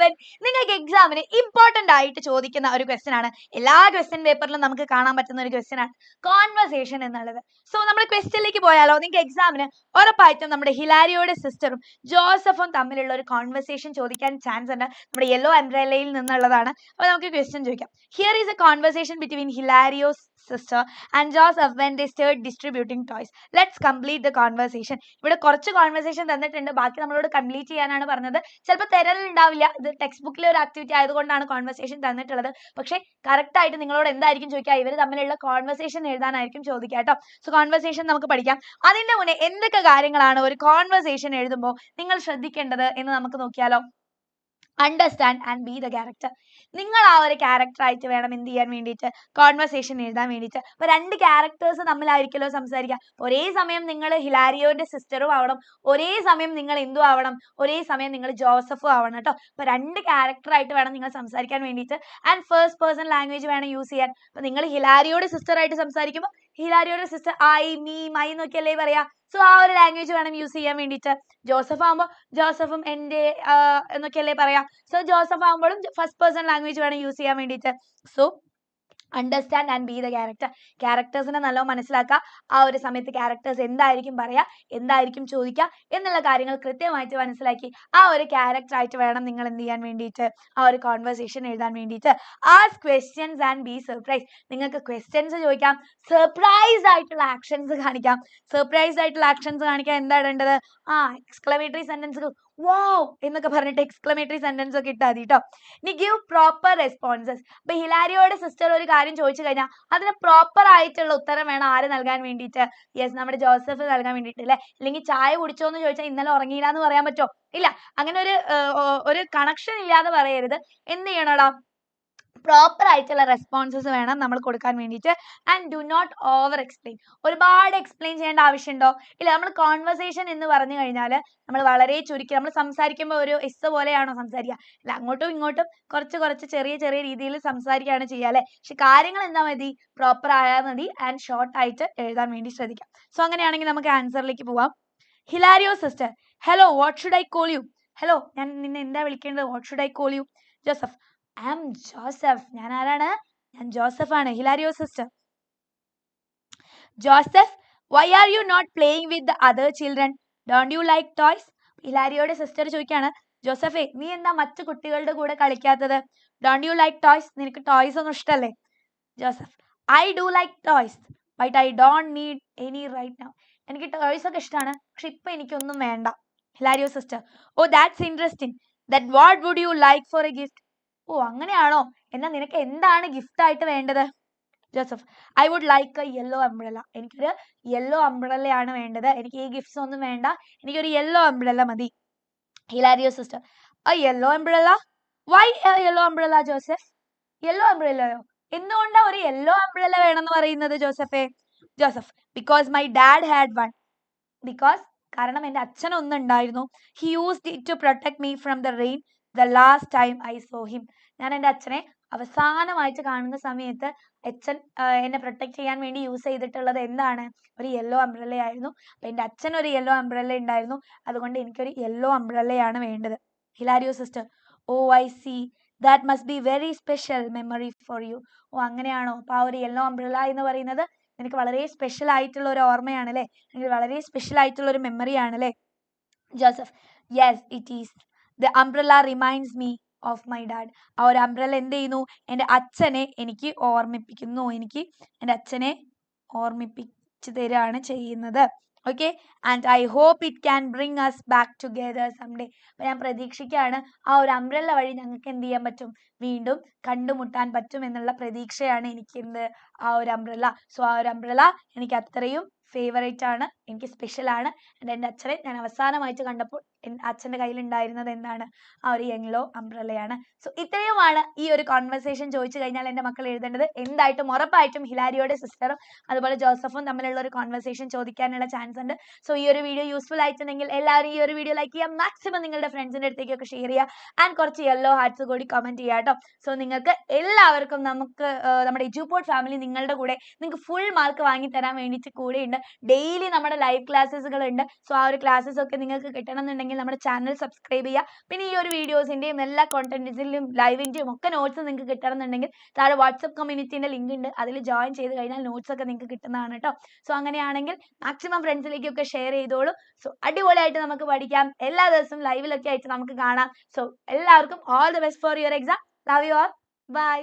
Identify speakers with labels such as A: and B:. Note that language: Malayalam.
A: സെവൻ നിങ്ങൾക്ക് എക്സാമിന് ഇമ്പോർട്ടന്റ് ആയിട്ട് ചോദിക്കുന്ന ഒരു ക്വസ്റ്റ്യൻ ആണ്. എല്ലാ ക്വസ്റ്റ്യൻ പേപ്പറിലും നമുക്ക് കാണാൻ പറ്റുന്ന ഒരു ക്വസ്റ്റ്യൻ ആണ്. കോൺവെർസേഷൻ എന്നുള്ളത്. സോ നമ്മൾ ക്വസ്റ്റ്യനിലേക്ക് പോയാലോ? നിങ്ങൾക്ക് എക്സാമിന് ഉറപ്പായിട്ടും നമ്മുടെ ഹിലാരിയോയുടെ സിസ്റ്ററും ജോസഫും തമ്മിലുള്ള ഒരു കോൺവെർസേഷൻ ചോദിക്കാൻ ചാൻസ് ഉണ്ട്. നമ്മുടെ യെല്ലോ അംബ്രലയിൽ നിന്നുള്ളതാണ്. അപ്പോൾ നമുക്ക് ക്വസ്റ്റ്യൻ ചോദിക്കാം. Here is a conversation between Hilario's sister and Joseph when they started distributing toys. Let's complete the conversation. ഇവിടെ കുറച്ച് conversation തന്നിട്ടുണ്ട്. ബാക്കി നമ്മളോട് കംപ്ലീറ്റ് ചെയ്യാനാണ് പറഞ്ഞത്. ചിലപ്പോൾ തരലുണ്ടാവില്ല ഇത് ടെക്സ്റ്റ് ബുക്കിലെ ഒരു ആക്ടിവിറ്റി ആയതുകൊണ്ടാണ് conversation തന്നിട്ടുള്ളത്. പക്ഷേ കറക്റ്റ് ആയിട്ട് നിങ്ങളോട് എന്തായിരിക്കും ചോദിക്കുക? ഇവർ തമ്മിലുള്ള കോൺവെർസേഷൻ എഴുതാനായിരിക്കും ചോദിക്കുക കേട്ടോ. സോ conversation നമുക്ക് പഠിക്കാം. അതിന്റെ മുന്നേ എന്തൊക്കെ കാര്യങ്ങളാണ് ഒരു conversation എഴുതുമ്പോൾ നിങ്ങൾ ശ്രദ്ധിക്കേണ്ടത് എന്ന് നമുക്ക് നോക്കിയാലോ? Understand and be the character നിങ്ങൾ ആ ഒരു ക്യാരക്ടർ ആയിട്ട് വേണം എന്ത് ചെയ്യാൻ വേണ്ടിയിട്ട് കോൺവെർസേഷൻ എഴുതാൻ വേണ്ടിയിട്ട്. അപ്പോൾ രണ്ട് ക്യാരക്ടേഴ്സ് തമ്മിലായിരിക്കുമല്ലോ സംസാരിക്കുക. ഒരേ സമയം നിങ്ങൾ ഹിലാരിയോന്റെ സിസ്റ്ററും ആവണം. ഒരേ സമയം നിങ്ങൾ എന്തും ആവണം. ഒരേ സമയം നിങ്ങൾ ജോസഫും ആവണം കേട്ടോ. അപ്പോൾ രണ്ട് ക്യാരക്ടർ ആയിട്ട് വേണം നിങ്ങൾ സംസാരിക്കാൻ വേണ്ടിയിട്ട്. ആൻഡ് ഫസ്റ്റ് പേഴ്സൺ ലാംഗ്വേജ് വേണം യൂസ് ചെയ്യാൻ. അപ്പോൾ നിങ്ങൾ ഹിലാരിയോട് സിസ്റ്റർ ആയിട്ട് സംസാരിക്കുമ്പോൾ ഹിലാരിയോടെ സിസ്റ്റർ ഐ മീ മൈ എന്നൊക്കെയല്ലേ പറയാ. സോ ആ ഒരു ലാംഗ്വേജ് വേണം യൂസ് ചെയ്യാൻ വേണ്ടിയിട്ട്. ജോസഫ് ആകുമ്പോൾ ജോസഫും എന്റെ എന്നൊക്കെയല്ലേ പറയാ. സോ ജോസഫ് ആകുമ്പോഴും ഫസ്റ്റ് പേഴ്സൺ ലാംഗ്വേജ് വേണം യൂസ് ചെയ്യാൻ വേണ്ടിയിട്ട്. So understand and be the character ക്യാരക്ടേഴ്സിനെ നല്ലോ മനസ്സിലാക്കുക ആ ഒരു സമയത്ത് ക്യാരക്ടേഴ്സ് എന്തായിരിക്കും പറയുക എന്തായിരിക്കും ചോദിക്കുക എന്നുള്ള കാര്യങ്ങൾ കൃത്യമായിട്ട് മനസ്സിലാക്കി ആ ഒരു ക്യാരക്ടർ ആയിട്ട് വേണം നിങ്ങൾ എന്ത് ചെയ്യാൻ വേണ്ടിയിട്ട് ആ ഒരു കോൺവെർസേഷൻ എഴുതാൻ വേണ്ടിയിട്ട്. Ask questions and be surprise നിങ്ങൾക്ക് ക്വസ്റ്റ്യൻസ് ചോദിക്കാം സർപ്രൈസ് ആയിട്ടുള്ള ആക്ഷൻസ് കാണിക്കാം. സർപ്രൈസ് ആയിട്ടുള്ള ആക്ഷൻസ് കാണിക്കാൻ എന്താ ഇടേണ്ടത്? ആ എക്സ്ക്ലമേറ്ററി സെന്റൻസ് വാവ് എന്നൊക്കെ പറഞ്ഞിട്ട് എക്സ്ക്ലമേറ്ററി സെന്റൻസ് ഒക്കെ ഇട്ടാൽ മതി കേട്ടോ ഇനി പ്രോപ്പർ റെസ്പോൺസസ് അപ്പൊ ഹിലാരിയോടെ സിസ്റ്റർ ഒരു കാര്യം ചോദിച്ചു കഴിഞ്ഞാൽ അതിന് പ്രോപ്പർ ആയിട്ടുള്ള ഉത്തരം വേണം ആര് നൽകാൻ വേണ്ടിയിട്ട്? യെസ് നമ്മുടെ ജോസഫ് നൽകാൻ വേണ്ടിയിട്ട് അല്ലേ? അല്ലെങ്കിൽ ചായ കുടിച്ചോ എന്ന് ചോദിച്ചാൽ ഇന്നലെ ഉറങ്ങിയില്ല എന്ന് പറയാൻ പറ്റുമോ ഇല്ല. അങ്ങനെ ഒരു ഒരു കണക്ഷൻ ഇല്ലാതെ പറയരുത്. എന്ത് ചെയ്യണോടാ? പ്രോപ്പർ ആയിട്ടുള്ള റെസ്പോൺസസ് വേണം നമ്മൾ കൊടുക്കാൻ വേണ്ടിയിട്ട്. And do not over explain ഒരുപാട് എക്സ്പ്ലെയിൻ ചെയ്യേണ്ട ആവശ്യമുണ്ടോ? ഇല്ല നമ്മൾ കോൺവെർസേഷൻ എന്ന് പറഞ്ഞു കഴിഞ്ഞാൽ നമ്മൾ വളരെ ചുരുക്കി നമ്മൾ സംസാരിക്കുമ്പോൾ ഒരു എസ് പോലെയാണോ സംസാരിക്കുക അല്ല അങ്ങോട്ടും ഇങ്ങോട്ടും കുറച്ച് കുറച്ച് ചെറിയ ചെറിയ രീതിയിൽ സംസാരിക്കുകയാണ് ചെയ്യുക അല്ലേ? പക്ഷെ കാര്യങ്ങൾ എന്താ മതി? പ്രോപ്പർ ആയാൽ മതി ആൻഡ് ഷോർട്ട് ആയിട്ട് എഴുതാൻ വേണ്ടി ശ്രദ്ധിക്കാം. സോ അങ്ങനെയാണെങ്കിൽ നമുക്ക് ആൻസറിലേക്ക് പോവാം. Hilario sister hello what should I call you hello ഞാൻ നിന്നെ എന്താ വിളിക്കേണ്ടത്? What should I call you Joseph I am Joseph ഞാൻ ആരാണ്? ഞാൻ ജോസഫ് ആണ്. Hilario sister Joseph why are you not playing with other children don't you like toys ഹിലാരിയോടെ sister ചോദിക്കുകയാണ്. ജോസഫേ നീ എന്താ മറ്റു കുട്ടികളുടെ കൂടെ കളിക്കാത്തത്? ഡോണ്ട് യു ലൈക്ക് ടോയ്സ് നിനക്ക് ടോയ്സ് ഒന്നും ഇഷ്ടല്ലേ? Joseph I do like toys but I don't need any right now എനിക്ക് ടോയ്സ് ഒക്കെ ഇഷ്ടമാണ് പക്ഷെ ഇപ്പൊ എനിക്കൊന്നും വേണ്ട. Hilario sister oh that's interesting that what would you like for a gift oh അങ്ങനെയാണോ? എന്നാ നിനക്ക് എന്താണ് ഗിഫ്റ്റ് ആയിട്ട് വേണ്ടത്? Joseph I would like a yellow umbrella എനിക്കൊരു യെല്ലോ അംബ്രലയാണ് വേണ്ടത്. എനിക്ക് ഈ ഗിഫ്റ്റ്സ് ഒന്നും വേണ്ട. എനിക്കൊരു യെല്ലോ അംബ്രല മതി. Hilario sister a yellow umbrella? Why yellow umbrella Joseph? Yellow അംബ്രലയോ എന്തുകൊണ്ടാ ഒരു യെല്ലോ അംബ്രല വേണമെന്ന് പറയുന്നത് ജോസഫേ? Joseph because my dad had one because കാരണം എന്റെ അച്ഛൻ ഒന്നുണ്ടായിരുന്നു he used it to protect me from the rain the last time I saw him ഞാൻ എന്റെ അച്ഛനെ അവസാനമായിട്ട് കാണുന്ന സമയത്ത് അച്ഛൻ എന്നെ പ്രൊട്ടക്ട് ചെയ്യാൻ വേണ്ടി യൂസ് ചെയ്തിട്ടുള്ളത് എന്താണ്? ഒരു യെല്ലോ അംബ്രല്ല ആയിരുന്നു. അപ്പൊ എന്റെ അച്ഛൻ ഒരു യെല്ലോ അംബ്രല്ല ഉണ്ടായിരുന്നു. അതുകൊണ്ട് എനിക്കൊരു യെല്ലോ അംബ്രല്ലയാണ് വേണ്ടത്. Hilario sister oh I see that must be very special memory for you oh അങ്ങനെയാണോ? അപ്പൊ ആ ഒരു യെല്ലോ അംബ്രല്ല എന്ന് പറയുന്നത് നിനക്ക് വളരെ സ്പെഷ്യൽ ആയിട്ടുള്ള ഒരു ഓർമ്മയാണ് അല്ലേ? വളരെ സ്പെഷ്യൽ ആയിട്ടുള്ള ഒരു മെമ്മറി ആണ് അല്ലേ? Joseph yes it is the umbrella reminds me of my dad ആ ഒരു അംബ്രല എന്ത് ചെയ്യുന്നു? എന്റെ അച്ഛനെ എനിക്ക് ഓർമ്മിപ്പിക്കുന്നു. എനിക്ക് എന്റെ അച്ഛനെ ഓർമ്മിപ്പിച്ചു തരികയാണ് ചെയ്യുന്നത്. Okay and I hope it can bring us back together someday അപ്പം ഞാൻ പ്രതീക്ഷിക്കുകയാണ് ആ ഒരു അംബ്രല്ല വഴി ഞങ്ങൾക്ക് എന്ത് ചെയ്യാൻ പറ്റും? വീണ്ടും കണ്ടുമുട്ടാൻ പറ്റും എന്നുള്ള പ്രതീക്ഷയാണ് എനിക്ക് എന്ത് ആ ഒരു അംബ്രല്ല സോ ആ ഒരു അംബ്രല്ല എനിക്ക് അത്രയും ഫേവറേറ്റ് ആണ്. എനിക്ക് സ്പെഷ്യൽ ആണ്. And എന്റെ അച്ഛനെ ഞാൻ അവസാനമായിട്ട് കണ്ടപ്പോൾ അച്ഛന്റെ കയ്യിൽ ഉണ്ടായിരുന്നത് എന്താണ്? ആ ഒരു യെല്ലോ അംബ്രല്ലയാണ് സോ ഇത്രയുമാണ് ഈ ഒരു കോൺവെർസേഷൻ ചോദിച്ചു കഴിഞ്ഞാൽ എന്റെ മക്കൾ എഴുതേണ്ടത്. എന്തായിട്ടും ഉറപ്പായിട്ടും ഹിലാരിയോടെ സിസ്റ്ററും അതുപോലെ ജോസഫും തമ്മിലുള്ള ഒരു കോൺവെർസേഷൻ ചോദിക്കാനുള്ള ചാൻസ് ഉണ്ട്. സോ ഈ ഒരു വീഡിയോ യൂസ്ഫുൾ ആയിട്ടുണ്ടെങ്കിൽ എല്ലാവരും ഈ ഒരു വീഡിയോ ലൈക്ക് ചെയ്യുക. മാക്സിമം നിങ്ങളുടെ ഫ്രണ്ട്സിന്റെ അടുത്തേക്കൊക്കെ ഷെയർ ചെയ്യുക. ആൻഡ് കുറച്ച് യെല്ലോ ഹാർട്സ് കൂടി കമന്റ് ചെയ്യുക കേട്ടോ. സോ നിങ്ങൾക്ക് എല്ലാവർക്കും നമുക്ക് നമ്മുടെ എജുപോർട്ട് ഫാമിലി നിങ്ങളുടെ കൂടെ നിങ്ങൾക്ക് ഫുൾ മാർക്ക് വാങ്ങി തരാൻ വേണ്ടിയിട്ട് കൂടെയുണ്ട്. ഡെയിലി നമ്മുടെ ലൈവ് ക്ലാസ്സുകൾ ഉണ്ട് സോ ആ ഒരു ക്ലാസ്സസ് ഒക്കെ നിങ്ങൾക്ക് കിട്ടണമെന്നുണ്ടെങ്കിൽ നമ്മുടെ ചാനൽ സബ്സ്ക്രൈബ് ചെയ്യുക. പിന്നെ ഈ ഒരു വീഡിയോസിന്റെയും എല്ലാ കോണ്ടന്റ്സിലും ലൈവിന്റെയും ഒക്കെ നോട്ട്സ് നിങ്ങൾക്ക് കിട്ടണമെന്നുണ്ടെങ്കിൽ താഴെ വാട്സപ്പ് കമ്മ്യൂണിറ്റീന്റെ ലിങ്ക് ഉണ്ട്. അതിൽ ജോയിൻ ചെയ്ത് കഴിഞ്ഞാൽ നോട്ട്സ് ഒക്കെ നിങ്ങൾക്ക് കിട്ടുന്നതാണ് കേട്ടോ സോ അങ്ങനെയാണെങ്കിൽ മാക്സിമം ഫ്രണ്ട്സിലേക്കൊക്കെ ഷെയർ ചെയ്തോളൂ. സോ അടിപൊളിയായിട്ട് നമുക്ക് പഠിക്കാം. എല്ലാ ദിവസവും ലൈവിലൊക്കെ ആയിട്ട് നമുക്ക് കാണാം. സോ എല്ലാവർക്കും all the best for your exam love you all bye